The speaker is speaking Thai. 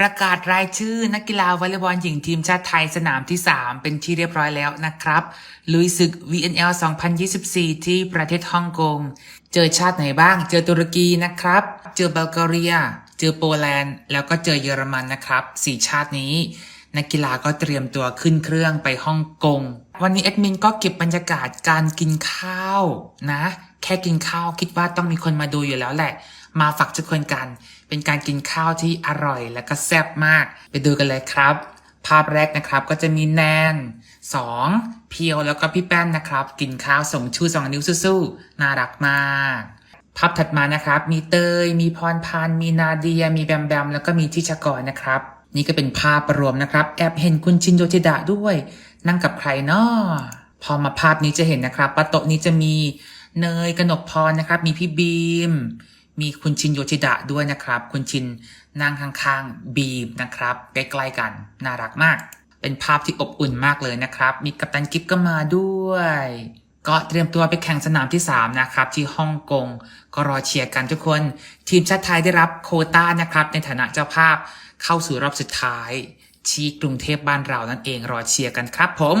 ประกาศรายชื่อนักกีฬาวอลเลย์บอลหญิงทีมชาติไทยสนามที่ 3 เป็นที่เรียบร้อยแล้วนะครับ ลุยศึก VNL 2024 ที่ประเทศฮ่องกง เจอชาติไหนบ้าง เจอตุรกีนะครับ เจอบัลแกเรีย เจอโปแลนด์ แล้วก็เจอเยอรมันนะครับสี่ชาตินี้ นักกีฬาก็เตรียมตัวขึ้นเครื่องไปฮ่องกง วันนี้แอดมินก็เก็บบรรยากาศการกินข้าวนะ แค่กินข้าวคิดว่าต้องมีคนมาดูอยู่แล้วแหละ มาฝากทุกคนกัน เป็นการกินข้าวที่อร่อยและก็แซ่บมาก ไปดูกันเลยครับ ภาพแรกนะครับก็จะมีแนน 2. เพียวแล้วก็พี่แป้นนะครับ กินข้าวส่งชูสองนิ้วสู้ๆน่ารักมากภาพถัดมานะครับ มีเตย มีพรพันธ์มีนาเดีย มีแบมแบม แล้วก็มีทิชกรนะครับ นี่ก็เป็นภาพรวมนะครับ แอบเห็นคุณชินโยจิดะด้วย นั่งกับใครเนาะพอมาภาพนี้จะเห็นนะครับว่าโต๊ะนี้จะมีเนยกนกพรนะครับ มีพี่บีม มีคุณชินโยจิดะด้วยนะครับ คุณชินนั่งข้างๆบีมนะครับ ใกล้ๆกันน่ารักมาก เป็นภาพที่อบอุ่นมากเลยนะครับ มีกัปตันกิฟก็มาด้วย ก็เตรียมตัวไปแข่งสนามที่ 3 นะครับ ที่ฮ่องกงก็รอเชียร์กันทุกคน ทีมชาติไทยได้รับโคต้านะครับ ในฐานะเจ้าภาพเข้าสู่รอบสุดท้าย ที่กรุงเทพบ้านเรานั่นเองรอเชียร์กันครับผม